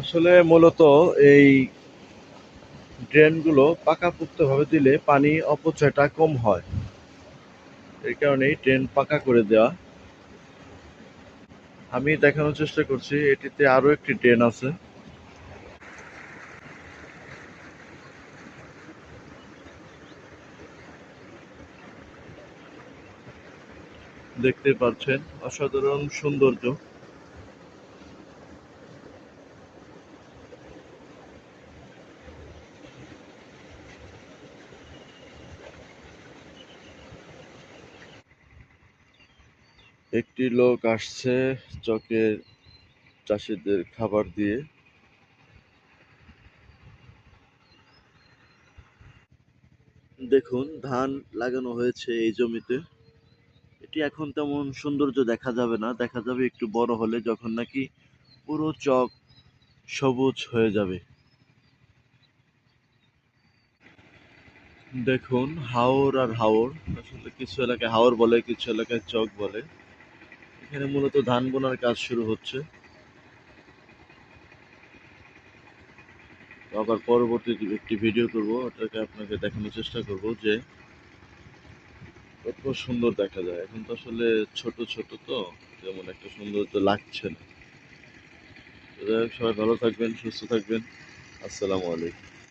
আসলে মূলত এই ড্রেনগুলো পাকাপোক্তভাবে দিলে পানি অপচয়টা কম হয়। এই কারণেই ড্রেন পাকা করে দেওয়া আমি দেখানোর চেষ্টা করছি, এটিতে আরও একটি ড্রেন আছে। দেখতে পাচ্ছেন, অসাধারণ সৌন্দর্য। একটি লোক আসছে চকের চাষিদের খাবার দিয়ে। দেখুন, ধান লাগানো হয়েছে এই জমিতে। এটি এখন তেমন সৌন্দর্য দেখা যাবে না, দেখা যাবে একটু বড় হলে, যখন নাকি পুরো চক সবুজ হয়ে যাবে। দেখুন, হাওর আর হাওর, আসলে কিছু এলাকায় হাওর বলে, কিছু এলাকায় চক বলে। এখানে মূলত ধান বোনার কাজ শুরু হচ্ছে। আবার পরবর্তী একটি ভিডিও করব ওটাকে আপনাকে দেখানোর চেষ্টা করব যে কত সুন্দর দেখা যায়। এখন তো আসলে ছোট ছোট তো যেমন একটা লাগছে না। তো যাই হোক, সবাই ভালো থাকবেন সুস্থ থাকবেন। আসসালামু আলাইকুম।